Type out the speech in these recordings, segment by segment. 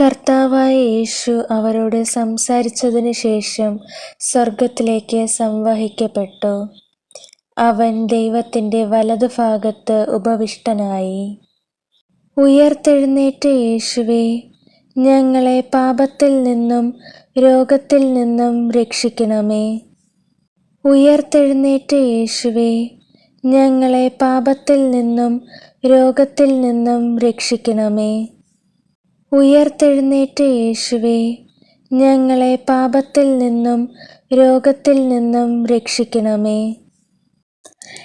കർത്താവായ യേശു അവരോട് സംസാരിച്ചതിനു ശേഷം സ്വർഗത്തിലേക്ക് സംവഹിക്കപ്പെട്ടു. അവൻ ദൈവത്തിന്റെ വലതുഭാഗത്ത് ഉപവിഷ്ടനായി. ഉയർത്തെഴുന്നേറ്റ യേശുവെ ഞങ്ങളെ പാപത്തിൽ നിന്നും രോഗത്തിൽ നിന്നും രക്ഷിക്കണമേ. ഉയർത്തെഴുന്നേറ്റ യേശുവെ ഞങ്ങളെ പാപത്തിൽ നിന്നും രോഗത്തിൽ നിന്നും രക്ഷിക്കണമേ. ഉയിർത്തെഴുന്നേറ്റ യേശുവേ, ഞങ്ങളെ പാപത്തിൽ നിന്നും രോഗത്തിൽ നിന്നും രക്ഷിക്കണമേ.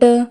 The.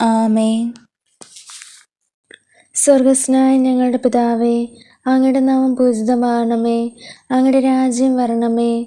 ആമേൻ. സ്വർഗസ്നായ ഞങ്ങളുടെ പിതാവേ, അങ്ങയുടെ നാമം പൂജിതമാകണമേ. അങ്ങയുടെ രാജ്യം വരണമേ.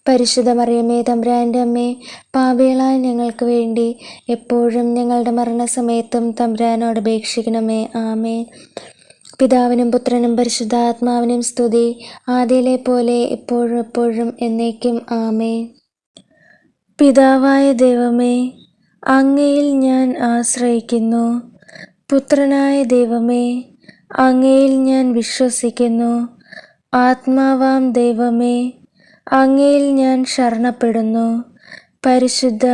പരിശുദ്ധ മറിയമ്മേ അമ്മേ, പാപികളായ ഞങ്ങൾക്ക് വേണ്ടി എപ്പോഴും ഞങ്ങളുടെ മരണസമയത്തും തമ്പുരാനോട് അപേക്ഷിക്കണമേ. ആമേ പിതാവിനും പുത്രനും പരിശുദ്ധാത്മാവിനും സ്തുതി. ആദ്യയിലെ പോലെ എപ്പോഴും എപ്പോഴും എന്നേക്കും. ആമേ പിതാവായ ദൈവമേ, അങ്ങയിൽ ഞാൻ ആശ്രയിക്കുന്നു. പുത്രനായ ദൈവമേ, അങ്ങയിൽ ഞാൻ വിശ്വസിക്കുന്നു. ആത്മാവാം ദൈവമേ, അങ്ങയിൽ ഞാൻ ശരണപ്പെടുന്നു. പരിശുദ്ധ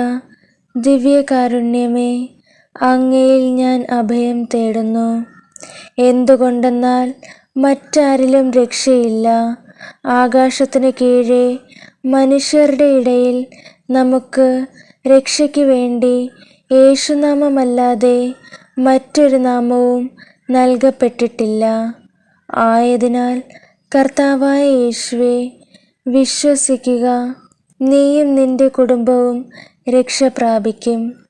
ദിവ്യകാരുണ്യമേ, അങ്ങയിൽ ഞാൻ അഭയം തേടുന്നു. എന്തുകൊണ്ടെന്നാൽ മറ്റാരിലും രക്ഷയില്ല. ആകാശത്തിന് കീഴെ മനുഷ്യരുടെ ഇടയിൽ നമുക്ക് രക്ഷയ്ക്ക് വേണ്ടി യേശുനാമമല്ലാതെ മറ്റൊരു നാമവും നൽകപ്പെട്ടിട്ടില്ല. ആയതിനാൽ കർത്താവായ യേശുവേ, വിശ്വസിക്കുക. നീയും നിന്റെ കുടുംബവും രക്ഷ പ്രാപിക്കും.